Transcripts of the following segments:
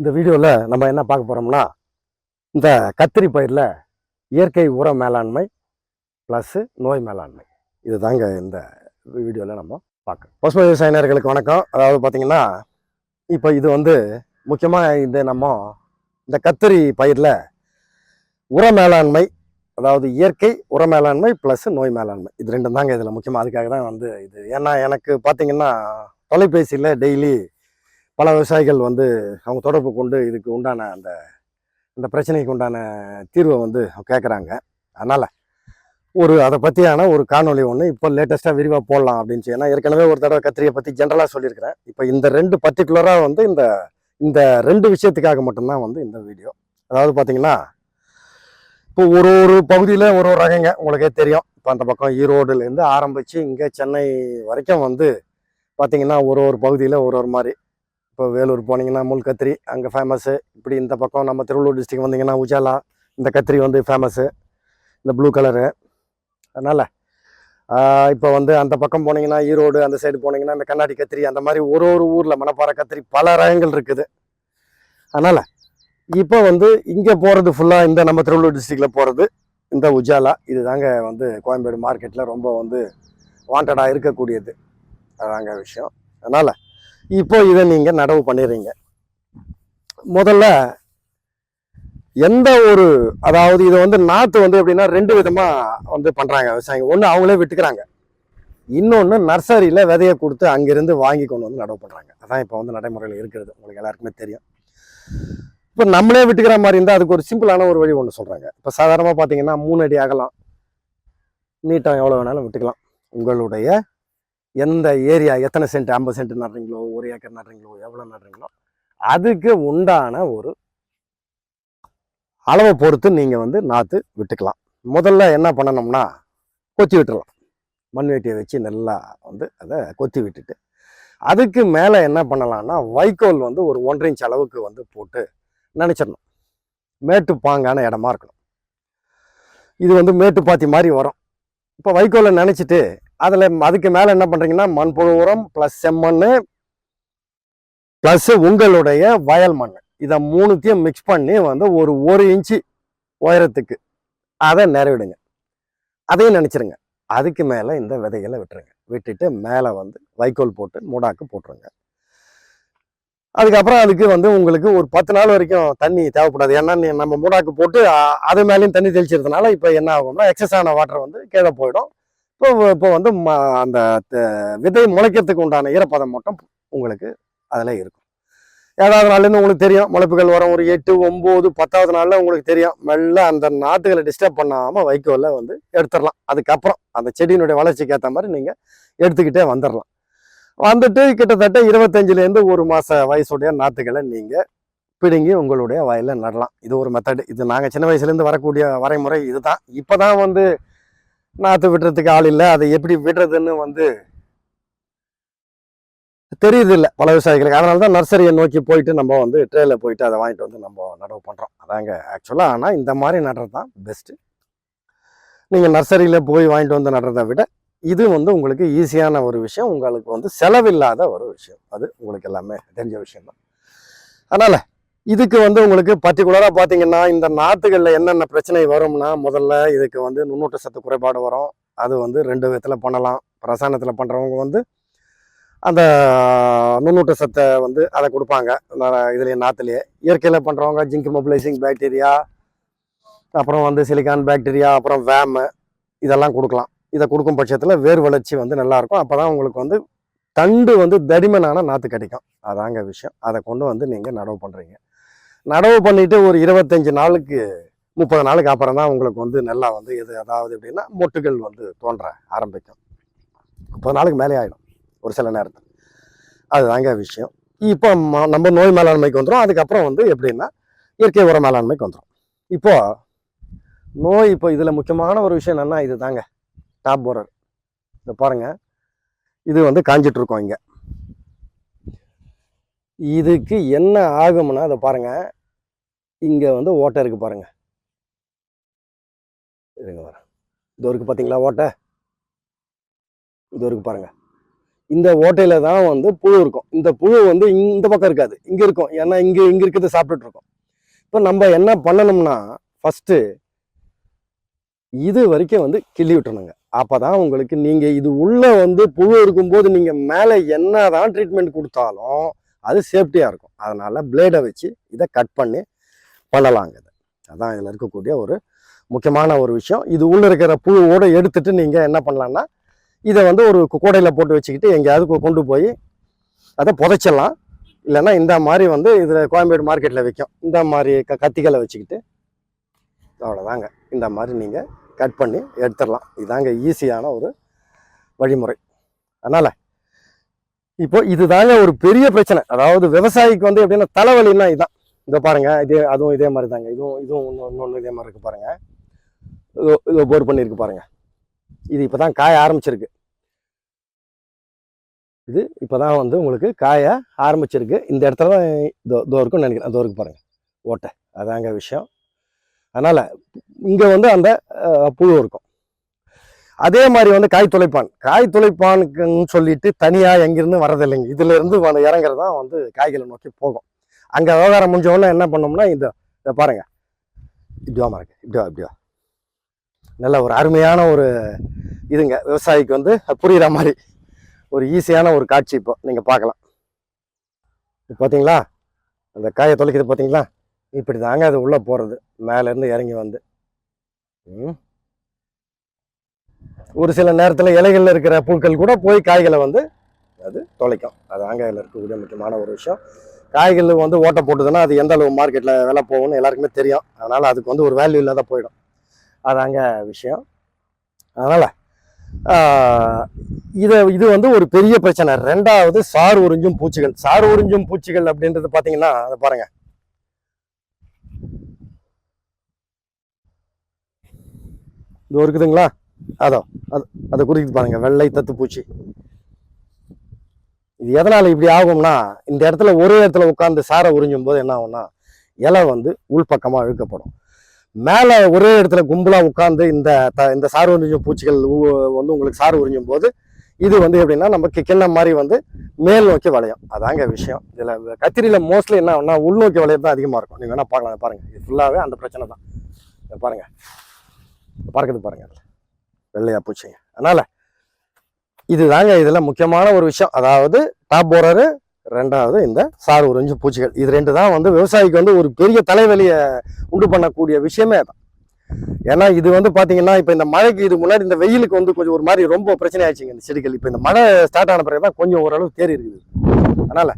இந்த வீடியோவில் நம்ம என்ன பார்க்க போகிறோம்னா இந்த கத்திரி பயிரில் இயற்கை உர மேலாண்மை ப்ளஸ்ஸு நோய் மேலாண்மை. இது தாங்க இந்த வீடியோவில் நம்ம பார்க்க. பசுமை விவசாயினர்களுக்கு வணக்கம். அதாவது பார்த்திங்கன்னா இப்போ இது வந்து முக்கியமாக இந்த நம்ம இந்த கத்திரி பயிரில் உர மேலாண்மை அதாவது இயற்கை உர மேலாண்மை ப்ளஸ் நோய் மேலாண்மை. இது ரெண்டும் தாங்க இதில் முக்கியமாக அதுக்காக தான் வந்து இது. ஏன்னா எனக்கு பார்த்தீங்கன்னா தொலைபேசியில் டெய்லி பல விவசாயிகள் வந்து அவங்க தொடர்பு கொண்டு இதுக்கு உண்டான அந்த அந்த பிரச்சனைக்கு உண்டான தீர்வை வந்து கேட்குறாங்க அதனால் ஒரு அதை பற்றியான ஒரு காணொளி ஒன்று இப்போ லேட்டஸ்ட்டாக விரிவாக போடலாம் அப்படின்னு சொல்லி. ஏன்னா ஏற்கனவே ஒரு தடவை கத்திரியை பற்றி ஜென்ரலாக சொல்லியிருக்கிறேன். இப்போ இந்த ரெண்டு பர்டிகுலராக வந்து இந்த இந்த ரெண்டு விஷயத்துக்காக மட்டும்தான் வந்து இந்த வீடியோ அதாவது பார்த்தீங்கன்னா இப்போ ஒரு ஒரு பகுதியில் ஒரு ஒரு ரகங்க உங்களுக்கே தெரியும். இப்போ அந்த பக்கம் ஈரோடுலேருந்து ஆரம்பித்து இங்கே சென்னை வரைக்கும் வந்து பார்த்திங்கன்னா ஒரு ஒரு பகுதியில் ஒரு ஒரு மாதிரி இப்போ வேலூர் போனீங்கன்னா முள் கத்திரி அங்கே ஃபேமஸ்ஸு இப்படி இந்த பக்கம் நம்ம திருவள்ளூர் டிஸ்ட்ரிக் வந்தீங்கன்னா உஜாலா இந்த கத்திரி வந்து ஃபேமஸ்ஸு இந்த ப்ளூ கலரு அதனால் இப்போ வந்து அந்த பக்கம் போனீங்கன்னா ஈரோடு அந்த சைடு போனீங்கன்னா இந்த கண்ணாடி கத்திரி அந்த மாதிரி ஒரு ஒரு ஊரில் மணப்பாறை கத்திரி பல ரகங்கள் இருக்குது. அதனால் இப்போ வந்து இங்கே போகிறது ஃபுல்லாக இந்த நம்ம திருவள்ளூர் டிஸ்ட்ரிக்டில் போகிறது இந்த உஜாலா. இது தாங்க வந்து கோயம்பேடு மார்க்கெட்டில் ரொம்ப வந்து வாண்டடாக இருக்கக்கூடியது. அதாங்க விஷயம். அதனால் இப்போ இதை நீங்கள் நடவு பண்ணிடுறீங்க. முதல்ல எந்த ஒரு அதாவது இதை வந்து நாற்று வந்து எப்படின்னா ரெண்டு விதமாக வந்து பண்ணுறாங்க விவசாயிங்க. ஒன்று அவங்களே விட்டுக்கிறாங்க இன்னொன்று நர்சரியில் விதையை கொடுத்து அங்கேருந்து வாங்கி கொண்டு வந்து நடவு பண்ணுறாங்க அதான் இப்போ வந்து நடைமுறையில் இருக்கிறது. உங்களுக்கு எல்லாருக்குமே தெரியும். இப்போ நம்மளே விட்டுக்கிற மாதிரி இருந்தால் அதுக்கு ஒரு சிம்பிளான ஒரு வழி ஒன்று சொல்கிறாங்க இப்போ சாதாரணமாக பார்த்தீங்கன்னா மூணு அடி ஆகலாம் நீட்டம் எவ்வளோ வேணாலும் விட்டுக்கலாம் உங்களுடைய எந்த ஏரியா எத்தனை சென்ட் ஐம்பது சென்ட் நடுறீங்களோ ஒரு ஏக்கர் நடுறீங்களோ எவ்வளோ நடுறீங்களோ அதுக்கு உண்டான ஒரு அளவை பொறுத்து நீங்கள் வந்து நாற்று விட்டுக்கலாம். முதல்ல என்ன பண்ணணும்னா கொத்தி விட்டுடலாம் மண் வெட்டியை வச்சு நல்லா வந்து அதை கொத்தி விட்டுட்டு அதுக்கு மேலே என்ன பண்ணலாம்னா வைக்கோல் வந்து ஒரு ஒன்றரை இன்ச் அளவுக்கு வந்து போட்டு நினச்சிடணும். மேட்டு பாங்கான இடமா இருக்கணும். இது வந்து மேட்டு பாத்தி மாதிரி வரும். இப்போ வைக்கோலை நினச்சிட்டு அதில் அதுக்கு மேலே என்ன பண்ணுறீங்கன்னா மண்புழு உரம் ப்ளஸ் செம்மண் ப்ளஸ் உங்களுடைய வயல் மண். இதை மூணுத்தையும் மிக்ஸ் பண்ணி வந்து ஒரு ஒரு இன்ச்சு உயரத்துக்கு அதை நிறைவிடுங்க. அதையும் நினச்சிருங்க. அதுக்கு மேலே இந்த விதைகளை விட்டுருங்க. விட்டுட்டு மேலே வந்து வைக்கோல் போட்டு மூடாக்கு போட்டுருங்க. அதுக்கப்புறம் அதுக்கு வந்து உங்களுக்கு ஒரு பத்து நாள் வரைக்கும் தண்ணி தேவைப்படாது. ஏன்னா நம்ம மூடாக்கு போட்டு அது மேலேயும் தண்ணி தெளிச்சிருந்தனால இப்போ என்ன ஆகும்னா எக்ஸஸ் ஆன வாட்டர் வந்து கீழே போயிடும். இப்போ இப்போ வந்து ம- அந்த த- விதை முளைக்கிறதுக்கு உண்டான ஈரப்பதம் மட்டும் உங்களுக்கு அதில் இருக்கும். ஏழாவது நாள்லேருந்து உங்களுக்கு தெரியும் முளைப்புகள் வரும். ஒரு எட்டு ஒம்பது பத்தாவது நாளில் உங்களுக்கு தெரியும். மெல்ல அந்த நாற்றுகளை டிஸ்டர்ப் பண்ணாமல் வைக்கோலில் வந்து எடுத்துடலாம். அதுக்கப்புறம் அந்த செடியினுடைய வளர்ச்சிக்கு ஏற்ற மாதிரி நீங்கள் எடுத்துக்கிட்டே வந்துடலாம். வந்துட்டு கிட்டத்தட்ட இருபத்தஞ்சிலேருந்து ஒரு மாத வயசுடைய நாற்றுகளை நீங்கள் பிடுங்கி உங்களுடைய வயலில் நடலாம். இது ஒரு மெத்தடு இது நாங்கள் சின்ன வயசுலேருந்து வரக்கூடிய வரைமுறை இதுதான். இப்போ தான் வந்து நாற்று விடுறதுக்கு ஆள் இல்லை. அதை எப்படி விடுறதுன்னு வந்து தெரியுது இல்லை பல விவசாயிகளுக்கு. அதனால தான் நர்சரியை நோக்கி போயிட்டு நம்ம வந்து ட்ரேல போயிட்டு அதை வாங்கிட்டு வந்து நம்ம நடவு பண்ணுறோம் அதாங்க ஆக்சுவலாக ஆனால் இந்த மாதிரி நடுறது தான் பெஸ்ட்டு நீங்கள் நர்சரியில் போய் வாங்கிட்டு வந்து நடுறதை விட இது வந்து உங்களுக்கு ஈஸியான ஒரு விஷயம். உங்களுக்கு வந்து செலவில்லாத ஒரு விஷயம். அது உங்களுக்கு எல்லாமே தெரிஞ்ச விஷயம் தான் அதனால் இதுக்கு வந்து உங்களுக்கு பர்டிகுலராக பார்த்தீங்கன்னா இந்த நாற்றுகளில் என்னென்ன பிரச்சனை வரும்னா முதல்ல இதுக்கு வந்து நுண்ணூட்ட சத்து குறைபாடு வரும். அது வந்து ரெண்டு விதத்தில் பண்ணலாம். ரசாயனத்தில் பண்ணுறவங்க வந்து அந்த நுண்ணூட்ட சத்தை வந்து அதை கொடுப்பாங்க. இதுலேயே நாற்றுலேயே இயற்கையில் பண்ணுறவங்க ஜிங்க் மொபிலைசிங் பாக்டீரியா அப்புறம் வந்து சிலிக்கான் பாக்டீரியா அப்புறம் வேமு இதெல்லாம் கொடுக்கலாம். இதை கொடுக்கும் பட்சத்தில் வேர் வளர்ச்சி வந்து நல்லாயிருக்கும் அப்போ தான் உங்களுக்கு வந்து தண்டு வந்து தடிமனான நாற்று கிடைக்கும். அதாங்க விஷயம். அதை கொண்டு வந்து நீங்கள் நடவு பண்ணுறீங்க நடவு பண்ணிவிட்டு ஒரு இருபத்தஞ்சி நாளுக்கு முப்பது நாளுக்கு அப்புறம் தான் உங்களுக்கு வந்து நல்லா வந்து எது அதாவது எப்படின்னா மொட்டுகள் வந்து தோன்ற ஆரம்பிக்கும். முப்பது நாளுக்கு மேலே ஆகிடும் ஒரு சில நேரத்தில். அதுதாங்க விஷயம். இப்போ ம- நம்ம நோய் மேலாண்மைக்கு வந்துடும் அதுக்கப்புறம் வந்து எப்படின்னா இயற்கை உர மேலாண்மைக்கு வந்துடும் இப்போ நோய் இப்போ இதில் முக்கியமான ஒரு விஷயம் என்னன்னா இது தாங்க டாப் போரர் இதை பாருங்கள் இது வந்து காஞ்சிட்ருக்கோம் இங்கே. இதுக்கு என்ன ஆகும்னா அதை பாருங்கள் இங்கே வந்து ஓட்டை இருக்குது பாருங்கள் இருங்க வரேன் இது இருக்குது பார்த்தீங்களா ஓட்டை? இது இருக்குது பாருங்கள் இந்த ஓட்டையில் தான் வந்து புழு இருக்கும். இந்த புழு வந்து இந்த பக்கம் இருக்காது. இங்கே இருக்கும். ஏன்னா இங்கே இங்கே இருக்கிறது சாப்பிட்டுட்ருக்கோம். இப்போ நம்ம என்ன பண்ணணும்னா ஃபஸ்ட்டு இது வரைக்கும் வந்து கிள்ளி விட்டுணுங்க. அப்போ தான் உங்களுக்கு நீங்கள் இது உள்ளே வந்து புழு இருக்கும்போது நீங்கள் மேலே என்னதான் ட்ரீட்மெண்ட் கொடுத்தாலும் அது சேஃப்டியாக இருக்கும். அதனால் பிளேடை வச்சு இதை கட் பண்ணி பண்ணலாங்க இதை. அதான் இதில் இருக்கக்கூடிய ஒரு முக்கியமான ஒரு விஷயம். இது உள்ளே இருக்கிற புழுவோடு எடுத்துட்டு நீங்கள் என்ன பண்ணலான்னா இதை வந்து ஒரு கோடையில் போட்டு வச்சுக்கிட்டு எங்கேயாவது கொண்டு போய் அதை புதைச்சிடலாம். இல்லைன்னா இந்த மாதிரி வந்து இதில் கோயம்பேடு மார்க்கெட்டில் விற்கும் இந்த மாதிரி க கத்திகளை வச்சுக்கிட்டு அவ்வளோதாங்க இந்த மாதிரி நீங்கள் கட் பண்ணி எடுத்துடலாம். இதாங்க ஈஸியான ஒரு வழிமுறை. அதனால் இப்போ இதுதாங்க ஒரு பெரிய பிரச்சனை. அதாவது விவசாயிக்கு வந்து எப்படின்னா தலைவலின்னா இதுதான் இதை பாருங்க இதே அதுவும் இதே மாதிரி தாங்க இதுவும் இதுவும் ஒன்று இன்னொன்று இதே மாதிரி இருக்குது பாருங்கள் இதோ இதோ போர் பண்ணியிருக்கு பாருங்கள் இது இப்போ தான் காய ஆரம்பிச்சிருக்கு. இது இப்போ தான் வந்து உங்களுக்கு காய ஆரம்பிச்சிருக்கு. இந்த இடத்துல தான் இதோ இதோ இருக்குன்னு நினைக்கிறேன். இதோ இருக்கு ஓட்டை. அதாங்க விஷயம். அதனால் இங்கே வந்து அந்த புழு இருக்கும். அதே மாதிரி வந்து காய் துளைப்பான். காய் துளைப்பானுக்குன்னு சொல்லிட்டு தனியாக எங்கேருந்து வரதில்லைங்க. இதுலேருந்து வந்து இறங்குறது தான் வந்து காய்களை நோக்கி போகும். அங்கே விவகாரம் முடிஞ்சவொடனே என்ன பண்ணோம்னா இந்த இதை பாருங்கள் இப்படி வாமா இப்படிவா இப்படிவா. நல்ல ஒரு அருமையான ஒரு இதுங்க. விவசாயிக்கு வந்து புரிகிற மாதிரி. ஒரு ஈஸியான ஒரு காட்சி இப்போ நீங்கள் பார்க்கலாம். இப்போ பார்த்தீங்களா அந்த காயை தொலைக்குது பார்த்தீங்களா இப்படி தாங்க அது உள்ளே போகிறது மேலேருந்து இறங்கி வந்து. ஒரு சில நேரத்தில் இலைகளில் இருக்கிற புழுக்கள் கூட போய் காய்களை வந்து அது தொலைக்கும். அது ஆங்காயில் இருக்கக்கூடிய முக்கியமான ஒரு விஷயம். காய்கள் வந்து ஓட்டை போட்டுதுன்னா அது எந்த அளவு மார்க்கெட்டில் விலை போகும்னு எல்லாருக்குமே தெரியும். அதனால் அதுக்கு வந்து ஒரு வேல்யூ இல்லாத போயிடும். அதாங்க விஷயம். அதனால் இதை இது வந்து ஒரு பெரிய பிரச்சனை. ரெண்டாவது சார் உறிஞ்சும் பூச்சிகள். சார் உறிஞ்சும் பூச்சிகள் அப்படின்றது பார்த்தீங்கன்னா அதை பாருங்கள் இது இருக்குதுங்களா? அதோ அது அதை குறித்து பாருங்க. வெள்ளை தத்து பூச்சி. இது எதனால் இப்படி ஆகும்னா இந்த இடத்துல ஒரே இடத்துல உட்காந்து சாரை உறிஞ்சும் போது என்ன ஆகும்னா இலை வந்து உள்பக்கமாக இழுக்கப்படும். மேலே ஒரே இடத்துல கும்பலாக உட்காந்து இந்த த இந்த சாறு உறிஞ்சும் பூச்சிகள் வந்து உங்களுக்கு சாறு உறிஞ்சும் போது இது வந்து எப்படின்னா நமக்கு கிண்ணம் மாதிரி வந்து மேல் நோக்கி வளையும். அதாங்க விஷயம். இதில் கத்திரியில் மோஸ்ட்லி என்ன ஆகும்னா உள்நோக்கி வளையம் தான் அதிகமாக இருக்கும். நீங்கள் வேணால் பார்க்கலாம் பாருங்கள் இது ஃபுல்லாகவே அந்த பிரச்சனை தான். பாருங்கள் பறக்குது பாருங்கள் பாருங்க. வெள்ளையா பூச்சிங்க. அதனால இதுதாங்க இதில் முக்கியமான ஒரு விஷயம். அதாவது டாப் போரரு ரெண்டாவது இந்த சாறு உறிஞ்சு பூச்சிகள். இது ரெண்டு தான் வந்து விவசாயிக்கு வந்து ஒரு பெரிய தலைவலியை உண்டு பண்ணக்கூடிய விஷயமே அதான். ஏன்னா இது வந்து பாத்தீங்கன்னா இப்போ இந்த மழைக்கு இது முன்னாடி இந்த வெயிலுக்கு வந்து கொஞ்சம் ஒரு மாதிரி ரொம்ப பிரச்சனை ஆயிடுச்சுங்க இந்த செடிகள். இப்போ இந்த மழை ஸ்டார்ட் ஆன பிறகு தான் கொஞ்சம் ஓரளவு தேறி இருக்குது. அதனால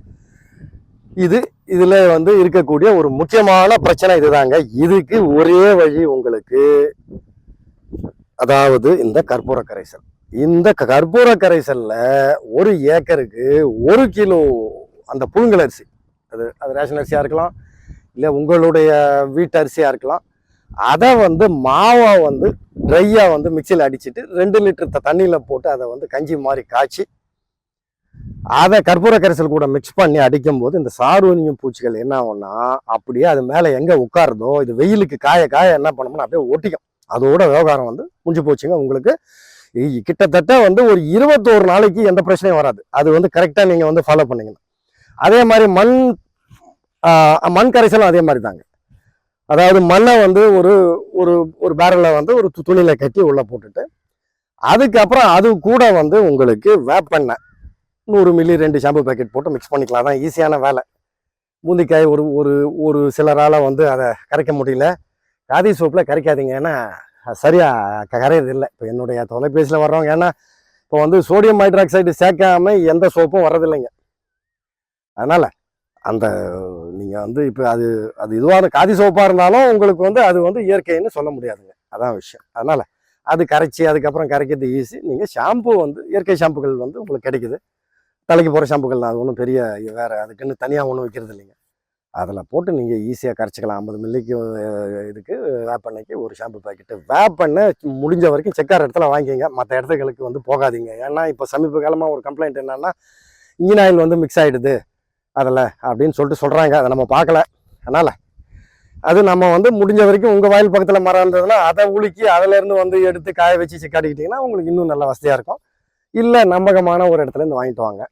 இது இதுல வந்து இருக்கக்கூடிய ஒரு முக்கியமான பிரச்சனை இதுதாங்க. இதுக்கு ஒரே வழி உங்களுக்கு அதாவது இந்த கற்பூர கரைசல். இந்த க- கற்பூர கரைசல்ல ஒரு ஏக்கருக்கு ஒரு கிலோ அந்த புழுங்கல் அரிசி. அது அது ரேஷன் அரிசியாக இருக்கலாம் இல்லை உங்களுடைய வீட்டு அரிசியாக இருக்கலாம். அதை வந்து மாவை வந்து ட்ரையாக வந்து மிக்சியில் அடிச்சுட்டு ரெண்டு லிட்டர் த- போட்டு அதை வந்து கஞ்சி மாதிரி காய்ச்சி அதை கற்பூர கரைசல் கூட மிக்ஸ் பண்ணி அடிக்கும்போது இந்த சார்வனியும் பூச்சிகள் என்ன ஆகும்னா அப்படியே அது மேலே எங்கே உட்காருதோ இது வெயிலுக்கு காய காய என்ன பண்ணோம்னா அப்படியே ஒட்டிக்கும். அதோட விவகாரம் வந்து முடிஞ்சு போச்சுங்க உங்களுக்கு. கிட்டத்தட்ட வந்து ஒரு இருபத்தோரு நாளைக்கு எந்த பிரச்சனையும் வராது. அது வந்து கரெக்டாக நீங்கள் வந்து ஃபாலோ பண்ணிங்கன்னா அதே மாதிரி மண் மண் கரைசலும் அதே மாதிரி தாங்க. அதாவது மண்ணை வந்து ஒரு ஒரு ஒரு பேரலில் வந்து ஒரு து- கட்டி உள்ளே போட்டுட்டு அதுக்கப்புறம் அது கூட வந்து உங்களுக்கு வேப்பெண்ணெய் நூறு மில்லி ரெண்டு ஷாம்பு பேக்கெட் போட்டு மிக்ஸ் பண்ணிக்கலாம். தான் ஈஸியான வேலை. பூந்திக்காய் ஒரு ஒரு ஒரு சிலரால் வந்து அதை கரைக்க முடியல. காதி சோப்பில் கரைக்காதீங்க. ஏன்னா சரியாக கரையிறது இல்லை இப்போ என்னுடைய தொலைபேசியில் வர்றவங்க ஏன்னா இப்போ வந்து சோடியம் ஹைட்ராக்சைடு சேர்க்காம எந்த சோப்பும் வர்றதில்லைங்க. அதனால் அந்த நீங்கள் வந்து இப்போ அது அது இதுவான காதி சோப்பாக இருந்தாலும் உங்களுக்கு வந்து அது வந்து இயற்கைன்னு சொல்ல முடியாதுங்க. அதான் விஷயம். அதனால் அது கரைச்சி அதுக்கப்புறம் கரைக்கிறது ஈஸி நீங்கள் ஷாம்பு வந்து இயற்கை ஷாம்புகள் வந்து உங்களுக்கு கிடைக்குது. தலைக்கு போகிற ஷாம்புகள் தான் அது ஒன்றும் பெரிய வேறு அதுக்குன்னு தனியாக ஒன்றும் வைக்கிறது இல்லைங்க அதில் போட்டு நீங்கள் ஈஸியாக கரைச்சிக்கலாம். ஐம்பது மில்லிக்கு இதுக்கு வேப்பெண்ணெய்க்கு ஒரு ஷாம்பு பாக்கெட்டு வேப்பெண்ணெய் முடிஞ்ச வரைக்கும் செக்கார் இடத்துல வாங்கிங்க மற்ற இடத்துகளுக்கு வந்து போகாதீங்க. ஏன்னா இப்போ சமீப காலமாக ஒரு கம்ப்ளைண்ட் என்னென்னா இன்ஜின் ஆயில் வந்து மிக்ஸ் ஆகிடுது அதில் அப்படின்னு சொல்லிட்டு சொல்கிறாங்க அதை நம்ம பார்க்கல. அதனால் அது நம்ம வந்து முடிஞ்ச வரைக்கும் உங்கள் வயல் பக்கத்தில் மரம் இருந்ததுன்னா அதை உலுக்கி அதிலேருந்து வந்து எடுத்து காய வச்சு சிக்காடிக்கிட்டிங்கன்னா உங்களுக்கு இன்னும் நல்ல வசதியாக இருக்கும். இல்லை நம்பகமான ஒரு இடத்துலேருந்து வாங்கிட்டு வாங்க.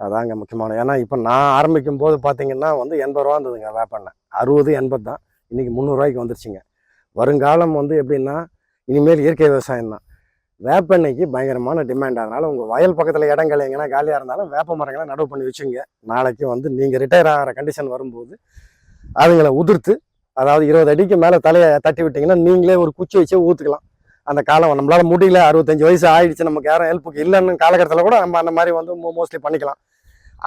அதாங்க முக்கியமான. ஏன்னா இப்போ நான் ஆரம்பிக்கும் போது பார்த்தீங்கன்னா வந்து எண்பது ரூபா இருந்ததுங்க வேப்பெண்ணெய் அறுபது எண்பது தான். இன்றைக்கி முந்நூறுரூவாய்க்கு வந்துருச்சுங்க. வருங்காலம் வந்து எப்படின்னா இனிமேல் இயற்கை விவசாயம் தான். வேப்பெண்ணெய்க்கு பயங்கரமான டிமாண்ட் அதனால் உங்கள் வயல் பக்கத்தில் இடங்கள் எங்கன்னா காலியாக இருந்தாலும் வேப்ப மரங்களை நடவு பண்ணி வச்சுங்க. நாளைக்கு வந்து நீங்கள் ரிட்டையர் ஆகிற கண்டிஷன் வரும்போது அதுங்களை உதிர்த்து அதாவது இருபது அடிக்கு மேலே தலையை தட்டி விட்டிங்கன்னா நீங்களே ஒரு குச்சி வச்சே ஊற்றுக்கலாம் அந்த காலம் நம்மளால முடியல அறுபத்தஞ்சு வயசு ஆயிடுச்சு நமக்கு யாரும் ஹெல்ப்புக்கு இல்லைன்னு காலகட்டத்தில் கூட நம்ம அந்த மாதிரி வந்து மோஸ்ட்லி பண்ணிக்கலாம்.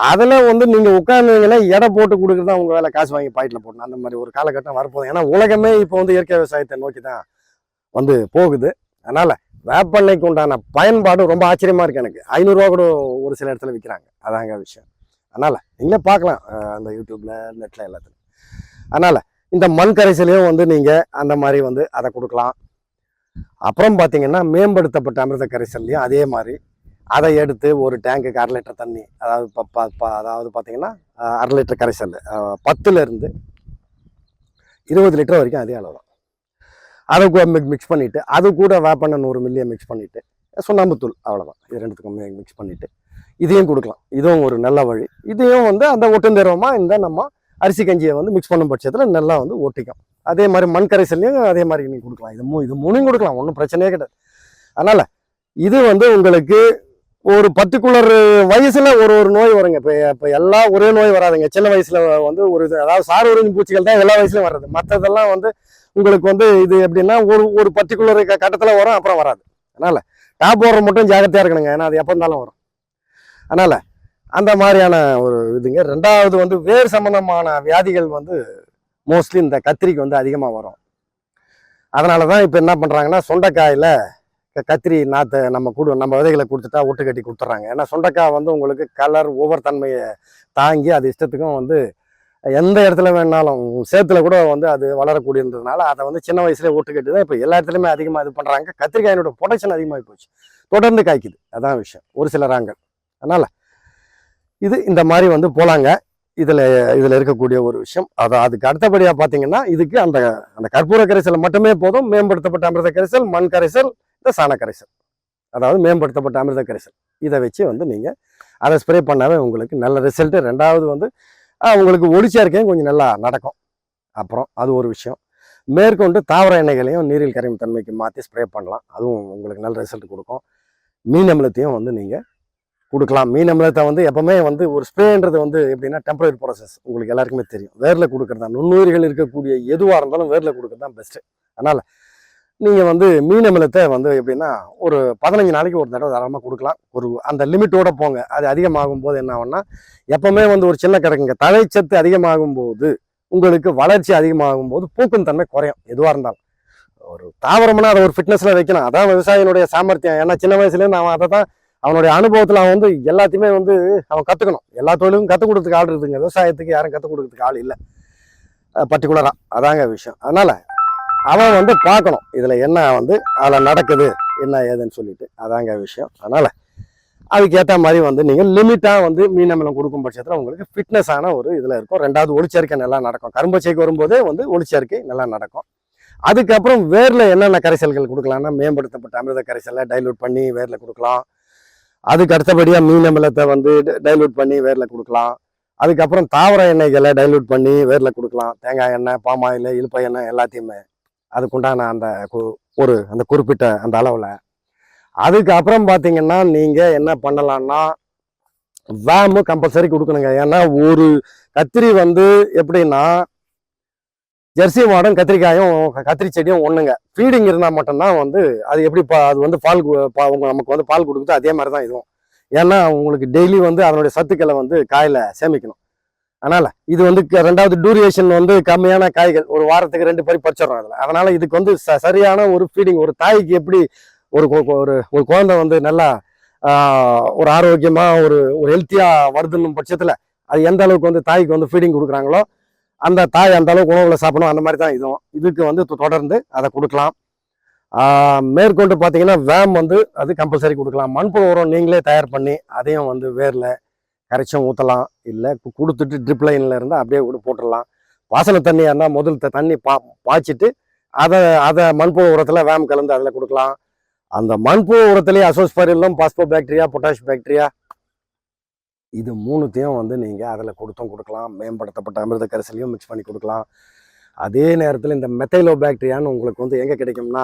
அதில் வந்து நீங்கள் உட்காந்துங்கன்னா எடை போட்டு கொடுக்குறது உங்கள் வேலை. காசு வாங்கி பாக்கெட்டில் போடணும். அந்த மாதிரி ஒரு காலகட்டம் வரப்போகுது. ஏன்னா உலகமே இப்போ வந்து இயற்கை விவசாயத்தை நோக்கி தான் வந்து போகுது. அதனால் வேப்பெண்ணெய்க்கு உண்டான பயன்பாடு ரொம்ப ஆச்சரியமாக இருக்குது எனக்கு. ஐநூறுரூவா கூட ஒரு சில இடத்துல விற்கிறாங்க அதாங்க விஷயம். அதனால் நீங்களே பார்க்கலாம் அந்த யூடியூப்பில் நெட்டில் எல்லாத்துலையும். அதனால் இந்த மண் கரைசலையும் வந்து நீங்கள் அந்த மாதிரி வந்து அதை கொடுக்கலாம். அப்புறம் பார்த்தீங்கன்னா மேம்படுத்தப்பட்ட அமிர்த கரைசல்லையும் அதே மாதிரி அதை எடுத்து ஒரு டேங்குக்கு அரை லிட்டர் தண்ணி அதாவது ப- ப- ப- அதாவது பார்த்தீங்கன்னா அரை லிட்டர் கரைசல் பத்துலேருந்து இருபது லிட்டர் வரைக்கும் அதே அளவு தான். அதை மிக்ஸ் பண்ணிவிட்டு அது கூட வேப்பண்ண நூறு மில்லியை மிக்ஸ் பண்ணிவிட்டு சுண்ணாம்புத்தூள் அவ்வளோதான் இது ரெண்டுத்துக்கும் மிக்ஸ் பண்ணிவிட்டு இதையும் கொடுக்கலாம். இதுவும் ஒரு நல்ல வழி. இதையும் வந்து அந்த ஒட்டுந்தேரமாக இந்த நம்ம அரிசி கஞ்சியை வந்து மிக்ஸ் பண்ணும் பட்சத்தில் நல்லா வந்து ஒட்டிக்கும். அதே மாதிரி மண் கரைசல்லையும் அதே மாதிரி நீங்கள் கொடுக்கலாம். இது மூ இது மூணையும் கொடுக்கலாம். ஒன்றும் பிரச்சனையே கிடையாது. அதனால் இது வந்து உங்களுக்கு ஒரு பர்டிகுலர் வயசில் ஒரு ஒரு நோய் வருங்க. இப்போ இப்போ எல்லாம் ஒரே நோய் வராதுங்க. சின்ன வயசில் வந்து ஒரு இது அதாவது சார் உறிஞ்சி பூச்சிகள் தான் எல்லா வயசுலையும் வர்றது. மற்றதெல்லாம் வந்து உங்களுக்கு வந்து இது எப்படின்னா ஒரு ஒரு பர்டிகுலர் கட்டத்தில் வரும் அப்புறம் வராது. அதனால டாப் ஓடுற மட்டும் ஜாகிரதையாக இருக்கணுங்க. ஏன்னா அது எப்போ இருந்தாலும் வரும். அதனால் அந்த மாதிரியான ஒரு இதுங்க. ரெண்டாவது வந்து வேர் சம்பந்தமான வியாதிகள் வந்து மோஸ்ட்லி இந்த கத்திரிக்கு வந்து அதிகமாக வரும். அதனால தான் இப்போ என்ன பண்ணுறாங்கன்னா சொண்டைக்காயில் கத்திரி நாற்றை நம்ம கொடு நம்ம விதைகளை கொடுத்துட்டா ஒட்டு கட்டி கொடுத்துட்றாங்க. ஏன்னா சொண்டைக்காய் வந்து உங்களுக்கு கலர் ஒவ்வொரு தன்மையை தாங்கி அது இஷ்டத்துக்கும் வந்து எந்த இடத்துல வேணாலும் சேத்துல கூட வந்து அது வளரக்கூடியதுனால அதை வந்து சின்ன வயசுலேயே ஓட்டு கட்டி தான் இப்போ எல்லா இடத்துலையுமே அதிகமாக இது பண்ணுறாங்க கத்திரிக்காயினோட ப்ரொடக்ஷன் அதிகமாகி போச்சு. தொடர்ந்து காய்க்குது. அதான் விஷயம். ஒரு சில ராங்கள். அதனால் இது இந்த மாதிரி வந்து போலாங்க. இதில் இதில் இருக்கக்கூடிய ஒரு விஷயம். அதை அதுக்கு அடுத்தபடியாக பார்த்தீங்கன்னா இதுக்கு அந்த அந்த கற்பூர கரைசல் மட்டுமே போதும். மேம்படுத்தப்பட்ட அமிர்த கரைசல் மண் கரைசல் இந்த சாண கரைசல். அதாவது மேம்படுத்தப்பட்ட அமிர்த கரைசல். இதை வச்சு வந்து நீங்கள் அதை ஸ்ப்ரே பண்ணாவே உங்களுக்கு நல்ல ரிசல்ட்டு ரெண்டாவது வந்து உங்களுக்கு உங்களுக்கு ஒளிச்சேர்க்கையும் கொஞ்சம் நல்லா நடக்கும். அப்புறம் அது ஒரு விஷயம். மேற்கொண்டு தாவர எண்ணெய்களையும் நீரில் கரையும் தன்மைக்கு மாற்றி ஸ்ப்ரே பண்ணலாம். அதுவும் உங்களுக்கு நல்ல ரிசல்ட் கொடுக்கும். மீன் அமிலத்தையும் வந்து நீங்கள் கொடுக்கலாம். மீன் அமிலத்தை வந்து எப்பவுமே வந்து ஒரு ஸ்ப்ரேன்றது வந்து எப்படின்னா டெம்பரரி ப்ராசஸ் உங்களுக்கு எல்லாருக்குமே தெரியும். வேரில் கொடுக்குறது தான் நுண்ணுயிர்கள் இருக்கக்கூடிய எதுவாக இருந்தாலும் வேரில் கொடுக்குறது தான் பெஸ்ட்டு அதனால் நீங்கள் வந்து மீன் அமிலத்தை வந்து எப்படின்னா ஒரு பதினஞ்சு நாளைக்கு ஒரு தடவை தாராளமாக கொடுக்கலாம். ஒரு அந்த லிமிட்டோட போங்க. அது அதிகமாகும் போது என்ன ஆகும்னா எப்பவுமே வந்து ஒரு சின்ன கிடக்குங்க தழைச்சத்து அதிகமாகும் போது உங்களுக்கு வளர்ச்சி அதிகமாகும் போது பூக்கும் தன்மை குறையும் எதுவாக இருந்தாலும். ஒரு தாவரம்னா அதை ஒரு ஃபிட்னஸில் வைக்கணும். அதான் விவசாயினுடைய சாமர்த்தியம். ஏன்னா சின்ன வயசுலேருந்து அவன் அதை தான் அவனுடைய அனுபவத்தில் அவன் வந்து எல்லாத்தையுமே வந்து அவன் கற்றுக்கணும் எல்லா தொழிலும் கற்றுக் கொடுத்துக்கு ஆள் இருக்குதுங்க விவசாயத்துக்கு யாரும் கற்றுக் கொடுக்கறதுக்கு ஆள் இல்லை. பர்டிகுலராக அதாங்க விஷயம். அதனால் அவன் வந்து பார்க்கணும். இதில் என்ன வந்து அதில் நடக்குது என்ன ஏதுன்னு சொல்லிட்டு. அதாங்க விஷயம். அதனால் அதுக்கு ஏற்ற மாதிரி வந்து நீங்கள் லிமிட்டாக வந்து மீன் அமிலம் கொடுக்கும் பட்சத்தில் உங்களுக்கு ஃபிட்னஸான ஒரு இதில் இருக்கும். ரெண்டாவது ஒளிச்சேர்க்கை நல்லா நடக்கும். கரும்பச்சைக்கு வரும்போதே வந்து ஒளிச்சேர்க்கை நல்லா நடக்கும். அதுக்கப்புறம் வேரில் என்னென்ன கரைசல்கள் கொடுக்கலாம்னா மேம்படுத்தப்பட்ட அமிர்த கரைசலை டைலூட் பண்ணி வேரில் கொடுக்கலாம். அதுக்கு அடுத்தபடியாக மீன் அமிலத்தை வந்து டைலூட் பண்ணி வேரில் கொடுக்கலாம். அதுக்கப்புறம் தாவர எண்ணெய்களை டைலூட் பண்ணி வேரில் கொடுக்கலாம். தேங்காய் எண்ணெய் பாமாயில் இழுப்ப எண்ணெய் எல்லாத்தையுமே அதுக்குண்டான அந்த கு- ஒரு அந்த குறிப்பிட்ட அந்த அளவில். அதுக்கப்புறம் பார்த்தீங்கன்னா நீங்கள் என்ன பண்ணலான்னா வேமு கம்பல்சரி கொடுக்கணுங்க. ஏன்னா ஒரு கத்திரி வந்து எப்படின்னா ஜெர்சி மாடும் கத்திரிக்காயும் கத்திரி செடியும் ஒண்ணுங்க. ஃபீடிங் இருந்தால் மட்டும்தான் வந்து அது எப்படி பா- அது வந்து பால் பா- நமக்கு வந்து பால் கொடுக்குதோ அதே மாதிரி தான் இதுவும். ஏன்னா உங்களுக்கு டெய்லி வந்து அதனுடைய சத்துக்களை வந்து காயில சேமிக்கணும். அதனால இது வந்து க- ரெண்டாவது டூரியேஷன் வந்து கம்மியான காய்கள். ஒரு வாரத்துக்கு ரெண்டு பறி பறிச்சிடறோம் அதில். அதனால இதுக்கு வந்து ச- சரியான ஒரு ஃபீடிங் ஒரு தாய்க்கு எப்படி ஒரு ஒரு ஒரு குழந்தை வந்து நல்லா ஒரு ஆரோக்கியமா ஒரு ஒரு ஹெல்த்தியா வருதுன்னும் பட்சத்துல அது எந்த அளவுக்கு வந்து தாய்க்கு வந்து ஃபீடிங் கொடுக்குறாங்களோ அந்த தாய் அந்த அளவுக்கு உணவுகளை சாப்பிடணும் அந்த மாதிரி தான் இதுவும். இதுக்கு வந்து தொடர்ந்து அதை கொடுக்கலாம். மேற்கொண்டு பார்த்தீங்கன்னா வேம் வந்து அது கம்பல்சரி கொடுக்கலாம். மண்புழு உரம் நீங்களே தயார் பண்ணி அதையும் வந்து வேரில் கரைச்சும் ஊற்றலாம் இல்லை கொடுத்துட்டு ட்ரிப் லைனில் இருந்தால் அப்படியே கூட போட்டுடலாம். வாசனை தண்ணியாக இருந்தால் முதல் தண்ணி பா பாய்ச்சிட்டு அதை அதை மண்புழு உரத்தில் வேம் கலந்து அதில் கொடுக்கலாம். அந்த மண்புழு உரத்திலேயே அசோஸ்பரிலும் பாஸ்போ பாக்டீரியா பொட்டாஷ் பாக்டீரியா இது மூணுத்தையும் வந்து நீங்கள் அதில் கொடுத்தும் கொடுக்கலாம். மேம்படுத்தப்பட்ட அமிர்த கரைசலையும் மிக்ஸ் பண்ணி கொடுக்கலாம். அதே நேரத்தில் இந்த மெத்தைலோ பாக்டீரியான்னு உங்களுக்கு வந்து எங்கே கிடைக்கும்னா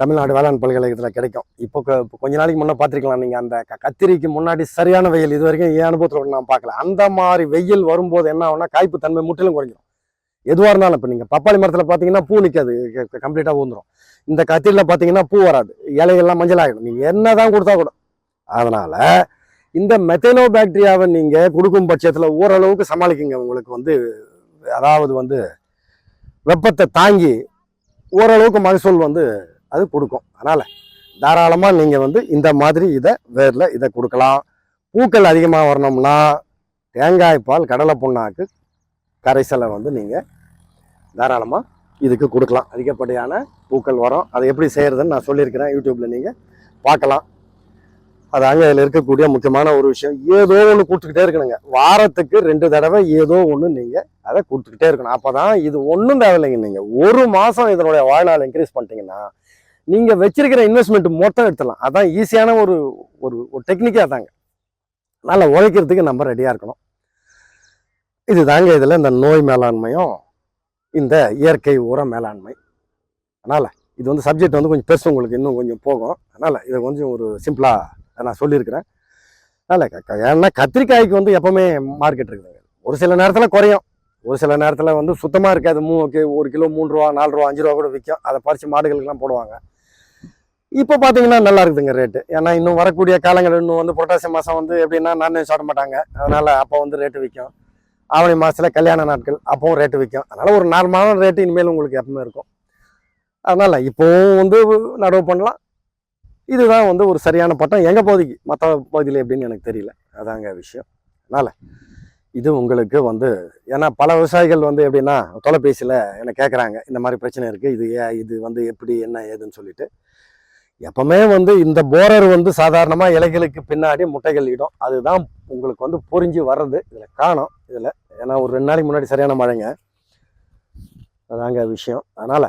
தமிழ்நாடு வேளாண் பல்கலைக்கழகத்தில் கிடைக்கும். இப்போ கொஞ்ச நாளைக்கு முன்னே பார்த்துருக்கலாம் நீங்கள் அந்த க- கத்திரிக்கு முன்னாடி சரியான வெயில் இது வரைக்கும் என் அனுபவத்தில் நான் பார்க்கல. அந்த மாதிரி வெயில் வரும்போது என்ன ஆகும்னா காய்ப்பு தன்மை முற்றிலும் குறைஞ்சிடும் எதுவாக இருந்தாலும் இப்போ நீங்கள் பப்பாளி மரத்தில் பார்த்தீங்கன்னா பூ நிற்காது கம்ப்ளீட்டாக ஊந்துடும் இந்த கத்திரியில் பார்த்தீங்கன்னா பூ வராது. இலைகள்லாம் மஞ்சள் ஆகிடும் நீங்கள் என்ன தான் கொடுத்தா கூட. அதனால் இந்த மெத்தேனோ பாக்டீரியாவை நீங்கள் கொடுக்கும் பட்சத்தில் ஓரளவுக்கு சமாளிக்குங்க. உங்களுக்கு வந்து அதாவது வந்து வெப்பத்தை தாங்கி ஓரளவுக்கு மகசூல் வந்து அது கொடுக்கும். அதனால் தாராளமாக நீங்கள் வந்து இந்த மாதிரி இதை வேரில் இதை கொடுக்கலாம். பூக்கள் அதிகமாக வரணும்னா தேங்காய் பால் கடலை புண்ணாக்கு கரைசலை வந்து நீங்கள் தாராளமாக இதுக்கு கொடுக்கலாம். அதிகப்படியான பூக்கள் வரும். அதை எப்படி செய்கிறதுன்னு நான் சொல்லியிருக்கிறேன். யூடியூப்பில் நீங்கள் பார்க்கலாம். அதாங்க இதில் இருக்கக்கூடிய முக்கியமான ஒரு விஷயம். ஏதோ ஒன்று கொடுத்துக்கிட்டே இருக்கணுங்க. வாரத்துக்கு ரெண்டு தடவை ஏதோ ஒன்று நீங்கள் அதை கொடுத்துக்கிட்டே இருக்கணும். அப்போ தான் இது ஒன்றும் தேவையில்லைங்க நீங்கள் ஒரு மாதம் இதனுடைய வாழ்நாள் இன்க்ரீஸ் பண்ணிட்டீங்கன்னா நீங்கள் வச்சிருக்கிற இன்வெஸ்ட்மெண்ட் மொத்தம் எடுத்துடலாம். அதான் ஈஸியான ஒரு ஒரு ஒரு டெக்னிக்காக தாங்க நல்லா உழைக்கிறதுக்கு நம்ம ரெடியாக இருக்கணும். இது தாங்க இதில் இந்த நோய் மேலாண்மையும் இந்த இயற்கை உர மேலாண்மை. அதனால் இது வந்து சப்ஜெக்ட் வந்து கொஞ்சம் பெருசு உங்களுக்கு இன்னும் கொஞ்சம் போகும். அதனால் இதை கொஞ்சம் ஒரு சிம்பிளாக நான் சொல்லியிருக்கிறேன். அதனால் க- ஏன்னா கத்திரிக்காய்க்கு வந்து எப்போவுமே மார்க்கெட் இருக்குதுங்க ஒரு சில நேரத்தில் குறையும். ஒரு சில நேரத்தில் வந்து சுத்தமாக இருக்காது. மூ ஒரு கிலோ மூணு ரூபா நாலு ரூபா அஞ்சு ரூபா கூட விற்கும் அதை பறித்து மாடுகளுக்கெல்லாம் போடுவாங்க. இப்போ பார்த்தீங்கன்னா நல்லா இருக்குதுங்க ரேட்டு ஏன்னா இன்னும் வரக்கூடிய காலங்கள் இன்னும் வந்து புரட்டாசி மாதம் வந்து எப்படின்னா நான்வெஜ் சாப்பிட மாட்டாங்க. அதனால் அப்போ வந்து ரேட்டு விற்கும் ஆவணி மாதத்தில் கல்யாண நாட்கள் அப்பவும் ரேட்டு விற்கும் அதனால் ஒரு நார்மலான ரேட்டு இனிமேல் உங்களுக்கு எப்பவுமே இருக்கும். அதனால் இப்போவும் வந்து நடவு பண்ணலாம். இதுதான் வந்து ஒரு சரியான பட்டம். எங்கள் பகுதிக்கு? மற்ற பகுதியில் எப்படின்னு எனக்கு தெரியல. அதாங்க விஷயம். அதனால் இது உங்களுக்கு வந்து ஏன்னா பல விவசாயிகள் வந்து எப்படின்னா தொலைபேசியில் என்னை கேட்குறாங்க இந்த மாதிரி பிரச்சனை இருக்குது இது ஏ இது வந்து எப்படி என்ன ஏதுன்னு சொல்லிட்டு. எப்பவுமே வந்து இந்த போரர் வந்து சாதாரணமாக இலைகளுக்கு பின்னாடி முட்டைகள் இடும். அதுதான் உங்களுக்கு வந்து புரிஞ்சு வர்றது. இதில் காணும் இதில். ஏன்னா ஒரு ரெண்டு நாளைக்கு முன்னாடி சரியான மழைங்க. அதாங்க விஷயம். அதனால்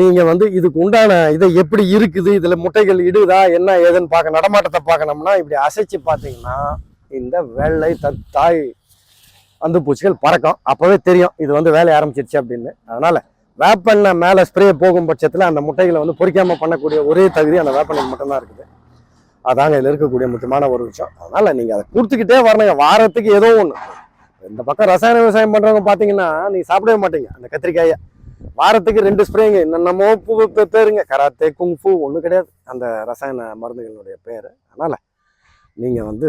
நீங்கள் வந்து இதுக்கு உண்டான இதை எப்படி இருக்குது? இதில் முட்டைகள் இடுதா? என்ன ஏதுன்னு பார்க்க நடமாட்டத்தை பார்க்கணும்னா இப்படி அசைச்சு பார்த்தீங்கன்னா இந்த வெள்ளை தத்தாய் தாய் வந்து பூச்சிகள் பறக்கும். அப்போவே தெரியும் இது வந்து வேலையை ஆரம்பிச்சிருச்சு அப்படின்னு. அதனால் வேப்பெண்ணெய் மேலே ஸ்ப்ரே போகும் பட்சத்தில் அந்த முட்டைகளை வந்து பொறிக்காமல் பண்ணக்கூடிய ஒரே தகுதி அந்த வேப்பெண்ணெய் மட்டும்தான் இருக்குது. அதாங்க இதில் இருக்கக்கூடிய முக்கியமான ஒரு விஷயம். அதனால் நீங்கள் அதை கொடுத்துக்கிட்டே வரணுங்க. வாரத்துக்கு ஏதோ ஒன்று இந்த பக்கம் ரசாயன விவசாயம் பண்ணுறவங்க பார்த்தீங்கன்னா நீங்கள் சாப்பிடவே மாட்டீங்க. அந்த கத்திரிக்காயை. வாரத்துக்கு ரெண்டு ஸ்ப்ரேங்க. என்னென்னமோ பூ பேருங்க கராத்தே குங்ஃபு ஒன்றும் கிடையாது. அந்த ரசாயன மருந்துகளுடைய பேர். அதனால் நீங்கள் வந்து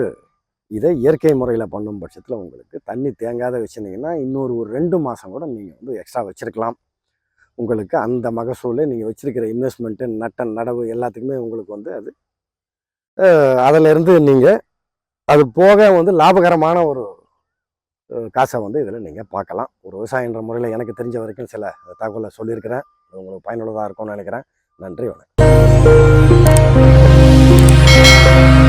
இதை இயற்கை முறையில் பண்ணும் பட்சத்தில் உங்களுக்கு தண்ணி தேங்காத வச்சுருந்தீங்கன்னா இன்னொரு ஒரு ரெண்டு மாதம் கூட நீங்கள் வந்து எக்ஸ்ட்ரா வச்சுருக்கலாம். உங்களுக்கு அந்த மகசூலே நீங்கள் வச்சுருக்கிற இன்வெஸ்ட்மெண்ட்டு நட்ட நடவு எல்லாத்துக்குமே உங்களுக்கு வந்து அது அஹ், அதிலிருந்து நீங்கள் அது போக வந்து லாபகரமான ஒரு காசை வந்து இதில் நீங்கள் பார்க்கலாம். ஒரு விவசாயன்ற முறையில் எனக்கு தெரிஞ்ச வரைக்கும் சில தகவலை சொல்லியிருக்கிறேன். உங்களுக்கு பயனுள்ளதாக இருக்கும்னு நினைக்கிறேன். நன்றி வணக்கம்.